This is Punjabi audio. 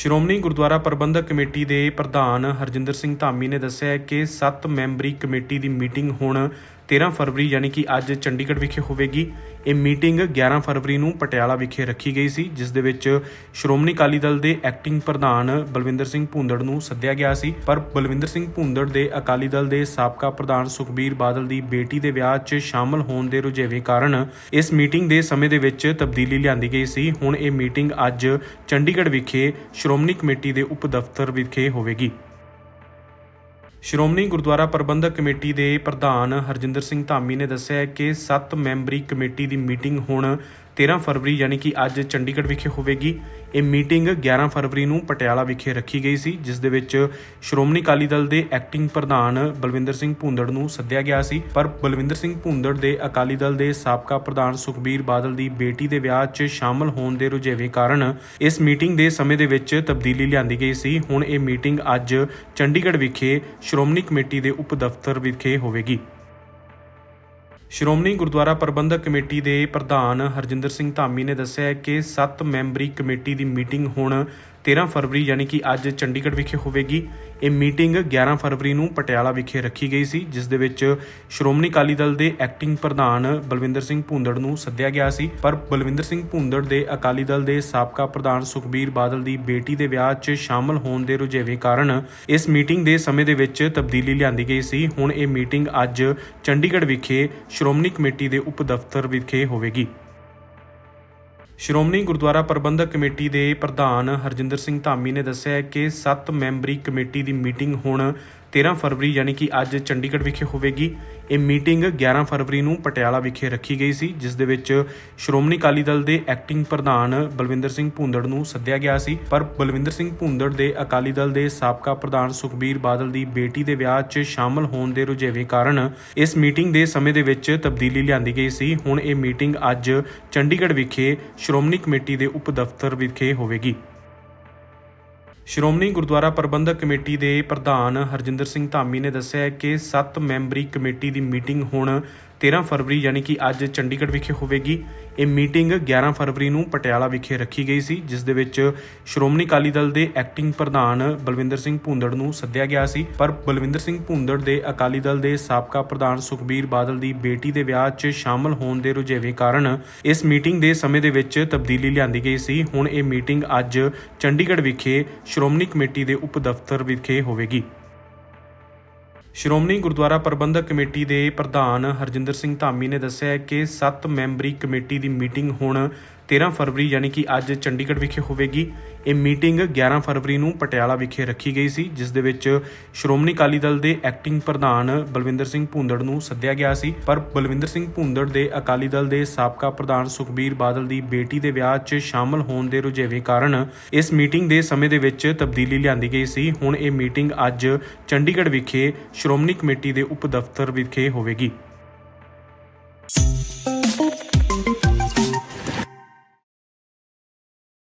ਸ਼੍ਰੋਮਣੀ ਗੁਰਦੁਆਰਾ ਪ੍ਰਬੰਧਕ ਕਮੇਟੀ ਦੇ ਪ੍ਰਧਾਨ ਹਰਜਿੰਦਰ ਸਿੰਘ ਧਾਮੀ ਨੇ ਦੱਸਿਆ ਕਿ 7 ਮੈਂਬਰੀ ਕਮੇਟੀ ਦੀ ਮੀਟਿੰਗ ਹੁਣ 13 ਫਰਵਰੀ ਯਾਨੀ ਕਿ ਅੱਜ ਚੰਡੀਗੜ੍ਹ ਵਿਖੇ ਹੋਵੇਗੀ। ਇਹ ਮੀਟਿੰਗ 11 ਫਰਵਰੀ ਨੂੰ ਪਟਿਆਲਾ ਵਿਖੇ ਰੱਖੀ ਗਈ ਸੀ, ਜਿਸ ਦੇ ਵਿੱਚ ਸ਼੍ਰੋਮਣੀ ਅਕਾਲੀ ਦਲ ਦੇ ਐਕਟਿੰਗ ਪ੍ਰਧਾਨ ਬਲਵਿੰਦਰ ਸਿੰਘ ਭੁੰਦੜ ਨੂੰ ਸੱਦਿਆ ਗਿਆ ਸੀ। ਪਰ ਬਲਵਿੰਦਰ ਸਿੰਘ ਭੁੰਦੜ ਦੇ ਅਕਾਲੀ ਦਲ ਦੇ ਸਾਬਕਾ ਪ੍ਰਧਾਨ ਸੁਖਬੀਰ ਬਾਦਲ ਦੀ ਬੇਟੀ ਦੇ ਵਿਆਹ 'ਚ ਸ਼ਾਮਲ ਹੋਣ ਦੇ ਰੁਝੇਵੇਂ ਕਾਰਨ ਇਸ ਮੀਟਿੰਗ ਦੇ ਸਮੇਂ ਦੇ ਵਿੱਚ ਤਬਦੀਲੀ ਲਿਆਂਦੀ ਗਈ ਸੀ। ਹੁਣ ਇਹ ਮੀਟਿੰਗ ਅੱਜ ਚੰਡੀਗੜ੍ਹ ਵਿਖੇ ਸ਼੍ਰੋਮਣੀ ਕਮੇਟੀ ਦੇ ਉਪ ਦਫ਼ਤਰ ਵਿਖੇ ਹੋਵੇਗੀ। ਸ਼੍ਰੋਮਣੀ ਗੁਰਦੁਆਰਾ ਪ੍ਰਬੰਧਕ ਕਮੇਟੀ ਦੇ ਪ੍ਰਧਾਨ ਹਰਜਿੰਦਰ ਸਿੰਘ ਧਾਮੀ ਨੇ ਦੱਸਿਆ ਕਿ 7 ਮੈਂਬਰੀ ਕਮੇਟੀ ਦੀ ਮੀਟਿੰਗ ਹੁਣ 13 ਫਰਵਰੀ ਯਾਨੀ ਕਿ ਅੱਜ ਚੰਡੀਗੜ੍ਹ ਵਿਖੇ ਹੋਵੇਗੀ। ਇਹ ਮੀਟਿੰਗ 11 ਫਰਵਰੀ ਨੂੰ ਪਟਿਆਲਾ ਵਿਖੇ ਰੱਖੀ ਗਈ ਸੀ, ਜਿਸ ਦੇ ਵਿੱਚ ਸ਼੍ਰੋਮਣੀ ਅਕਾਲੀ ਦਲ ਦੇ ਐਕਟਿੰਗ ਪ੍ਰਧਾਨ ਬਲਵਿੰਦਰ ਸਿੰਘ ਭੁੰਦੜ ਨੂੰ ਸੱਦਿਆ ਗਿਆ ਸੀ। ਪਰ ਬਲਵਿੰਦਰ ਸਿੰਘ ਭੁੰਦੜ ਦੇ ਅਕਾਲੀ ਦਲ ਦੇ ਸਾਬਕਾ ਪ੍ਰਧਾਨ ਸੁਖਬੀਰ ਬਾਦਲ ਦੀ ਬੇਟੀ ਦੇ ਵਿਆਹ 'ਚ ਸ਼ਾਮਲ ਹੋਣ ਦੇ ਰੁਝੇਵੇਂ ਕਾਰਨ ਇਸ ਮੀਟਿੰਗ ਦੇ ਸਮੇਂ ਦੇ ਵਿੱਚ ਤਬਦੀਲੀ ਲਿਆਂਦੀ ਗਈ ਸੀ। ਹੁਣ ਇਹ ਮੀਟਿੰਗ ਅੱਜ ਚੰਡੀਗੜ੍ਹ ਵਿਖੇ ਸ਼੍ਰੋਮਣੀ ਕਮੇਟੀ ਦੇ ਉਪ ਦਫ਼ਤਰ ਵਿਖੇ ਹੋਵੇਗੀ। ਸ਼੍ਰੋਮਣੀ ਗੁਰਦੁਆਰਾ ਪ੍ਰਬੰਧਕ ਕਮੇਟੀ ਦੇ ਪ੍ਰਧਾਨ ਹਰਜਿੰਦਰ ਸਿੰਘ ਧਾਮੀ ਨੇ ਦੱਸਿਆ ਕਿ 7 ਮੈਂਬਰੀ ਕਮੇਟੀ ਦੀ ਮੀਟਿੰਗ ਹੁਣ 13 ਫਰਵਰੀ ਯਾਨੀ ਕਿ ਅੱਜ ਚੰਡੀਗੜ੍ਹ ਵਿਖੇ ਹੋਵੇਗੀ। ਇਹ ਮੀਟਿੰਗ 11 ਫਰਵਰੀ ਨੂੰ ਪਟਿਆਲਾ ਵਿਖੇ ਰੱਖੀ ਗਈ ਸੀ, ਜਿਸ ਦੇ ਵਿੱਚ ਸ਼੍ਰੋਮਣੀ ਅਕਾਲੀ ਦਲ ਦੇ ਐਕਟਿੰਗ ਪ੍ਰਧਾਨ ਬਲਵਿੰਦਰ ਸਿੰਘ ਭੁੰਦੜ ਨੂੰ ਸੱਦਿਆ ਗਿਆ ਸੀ। ਪਰ ਬਲਵਿੰਦਰ ਸਿੰਘ ਭੁੰਦੜ ਦੇ ਅਕਾਲੀ ਦਲ ਦੇ ਸਾਬਕਾ ਪ੍ਰਧਾਨ ਸੁਖਬੀਰ ਬਾਦਲ ਦੀ ਬੇਟੀ ਦੇ ਵਿਆਹ 'ਚ ਸ਼ਾਮਲ ਹੋਣ ਦੇ ਰੁਝੇਵੇਂ ਕਾਰਨ ਇਸ ਮੀਟਿੰਗ ਦੇ ਸਮੇਂ ਦੇ ਵਿੱਚ ਤਬਦੀਲੀ ਲਿਆਂਦੀ ਗਈ ਸੀ। ਹੁਣ ਇਹ ਮੀਟਿੰਗ ਅੱਜ ਚੰਡੀਗੜ੍ਹ ਵਿਖੇ ਸ਼੍ਰੋਮਣੀ ਕਮੇਟੀ ਦੇ ਉਪ ਦਫ਼ਤਰ ਵਿਖੇ ਹੋਵੇਗੀ। ਸ਼੍ਰੋਮਣੀ ਗੁਰਦੁਆਰਾ ਪ੍ਰਬੰਧਕ ਕਮੇਟੀ ਦੇ ਪ੍ਰਧਾਨ ਹਰਜਿੰਦਰ ਸਿੰਘ ਧਾਮੀ ਨੇ ਦੱਸਿਆ ਕਿ 7 ਮੈਂਬਰੀ ਕਮੇਟੀ ਦੀ ਮੀਟਿੰਗ ਹੁਣ 13 ਫਰਵਰੀ ਯਾਨੀ ਕਿ ਅੱਜ ਚੰਡੀਗੜ੍ਹ ਵਿਖੇ ਹੋਵੇਗੀ। ਇਹ ਮੀਟਿੰਗ 11 ਫਰਵਰੀ ਨੂੰ ਪਟਿਆਲਾ ਵਿਖੇ ਰੱਖੀ ਗਈ ਸੀ, ਜਿਸ ਦੇ ਵਿੱਚ ਸ਼੍ਰੋਮਣੀ ਅਕਾਲੀ ਦਲ ਦੇ ਐਕਟਿੰਗ ਪ੍ਰਧਾਨ ਬਲਵਿੰਦਰ ਸਿੰਘ ਭੁੰਦੜ ਨੂੰ ਸੱਦਿਆ ਗਿਆ ਸੀ। ਪਰ ਬਲਵਿੰਦਰ ਸਿੰਘ ਭੁੰਦੜ ਦੇ ਅਕਾਲੀ ਦਲ ਦੇ ਸਾਬਕਾ ਪ੍ਰਧਾਨ ਸੁਖਬੀਰ ਬਾਦਲ ਦੀ ਬੇਟੀ ਦੇ ਵਿਆਹ 'ਚ ਸ਼ਾਮਲ ਹੋਣ ਦੇ ਰੁਝੇਵੇਂ ਕਾਰਨ ਇਸ ਮੀਟਿੰਗ ਦੇ ਸਮੇਂ ਦੇ ਵਿੱਚ ਤਬਦੀਲੀ ਲਿਆਂਦੀ ਗਈ ਸੀ। ਹੁਣ ਇਹ ਮੀਟਿੰਗ ਅੱਜ ਚੰਡੀਗੜ੍ਹ ਵਿਖੇ ਸ਼੍ਰੋਮਣੀ ਕਮੇਟੀ ਦੇ ਉਪ ਦਫ਼ਤਰ ਵਿਖੇ ਹੋਵੇਗੀ। ਸ਼੍ਰੋਮਣੀ ਗੁਰਦੁਆਰਾ ਪ੍ਰਬੰਧਕ ਕਮੇਟੀ ਦੇ ਪ੍ਰਧਾਨ ਹਰਜਿੰਦਰ ਸਿੰਘ ਧਾਮੀ ਨੇ ਦੱਸਿਆ ਕਿ 7 ਮੈਂਬਰੀ ਕਮੇਟੀ ਦੀ ਮੀਟਿੰਗ ਹੁਣ 13 ਫਰਵਰੀ ਯਾਨੀ ਕਿ ਅੱਜ ਚੰਡੀਗੜ੍ਹ ਵਿਖੇ ਹੋਵੇਗੀ। ਇਹ ਮੀਟਿੰਗ 11 ਫਰਵਰੀ ਨੂੰ ਪਟਿਆਲਾ ਵਿਖੇ ਰੱਖੀ ਗਈ ਸੀ, ਜਿਸ ਦੇ ਵਿੱਚ ਸ਼੍ਰੋਮਣੀ ਅਕਾਲੀ ਦਲ ਦੇ ਐਕਟਿੰਗ ਪ੍ਰਧਾਨ ਬਲਵਿੰਦਰ ਸਿੰਘ ਭੁੰਦੜ ਨੂੰ ਸੱਦਿਆ ਗਿਆ ਸੀ। ਪਰ ਬਲਵਿੰਦਰ ਸਿੰਘ ਭੁੰਦੜ ਦੇ ਅਕਾਲੀ ਦਲ ਦੇ ਸਾਬਕਾ ਪ੍ਰਧਾਨ ਸੁਖਬੀਰ ਬਾਦਲ ਦੀ ਬੇਟੀ ਦੇ ਵਿਆਹ 'ਚ ਸ਼ਾਮਲ ਹੋਣ ਦੇ ਰੁਝੇਵੇਂ ਕਾਰਨ ਇਸ ਮੀਟਿੰਗ ਦੇ ਸਮੇਂ ਦੇ ਵਿੱਚ ਤਬਦੀਲੀ ਲਿਆਂਦੀ ਗਈ ਸੀ। ਹੁਣ ਇਹ ਮੀਟਿੰਗ ਅੱਜ ਚੰਡੀਗੜ੍ਹ ਵਿਖੇ ਸ਼੍ਰੋਮਣੀ ਕਮੇਟੀ ਦੇ ਉਪ ਦਫ਼ਤਰ ਵਿਖੇ ਹੋਵੇਗੀ। ਸ਼੍ਰੋਮਣੀ ਗੁਰਦੁਆਰਾ ਪ੍ਰਬੰਧਕ ਕਮੇਟੀ ਦੇ ਪ੍ਰਧਾਨ ਹਰਜਿੰਦਰ ਸਿੰਘ ਧਾਮੀ ਨੇ ਦੱਸਿਆ ਕਿ 7 ਮੈਂਬਰੀ ਕਮੇਟੀ ਦੀ ਮੀਟਿੰਗ ਹੁਣ 13 ਫਰਵਰੀ ਯਾਨੀ ਕਿ ਅੱਜ ਚੰਡੀਗੜ੍ਹ ਵਿਖੇ ਹੋਵੇਗੀ। ਇਹ ਮੀਟਿੰਗ 11 ਫਰਵਰੀ ਨੂੰ ਪਟਿਆਲਾ ਵਿਖੇ ਰੱਖੀ ਗਈ ਸੀ, ਜਿਸ ਦੇ ਵਿੱਚ ਸ਼੍ਰੋਮਣੀ ਅਕਾਲੀ ਦਲ ਦੇ ਐਕਟਿੰਗ ਪ੍ਰਧਾਨ ਬਲਵਿੰਦਰ ਸਿੰਘ ਭੁੰਦੜ ਨੂੰ ਸੱਦਿਆ ਗਿਆ ਸੀ। ਪਰ ਬਲਵਿੰਦਰ ਸਿੰਘ ਭੁੰਦੜ ਦੇ ਅਕਾਲੀ ਦਲ ਦੇ ਸਾਬਕਾ ਪ੍ਰਧਾਨ ਸੁਖਬੀਰ ਬਾਦਲ ਦੀ ਬੇਟੀ ਦੇ ਵਿਆਹ 'ਚ ਸ਼ਾਮਲ ਹੋਣ ਦੇ ਰੁਝੇਵੇਂ ਕਾਰਨ ਇਸ ਮੀਟਿੰਗ ਦੇ ਸਮੇਂ ਦੇ ਵਿੱਚ ਤਬਦੀਲੀ ਲਿਆਂਦੀ ਗਈ ਸੀ। ਹੁਣ ਇਹ ਮੀਟਿੰਗ ਅੱਜ ਚੰਡੀਗੜ੍ਹ ਵਿਖੇ ਸ਼੍ਰੋਮਣੀ ਕਮੇਟੀ ਦੇ ਉਪ ਦਫ਼ਤਰ ਵਿਖੇ ਹੋਵੇਗੀ।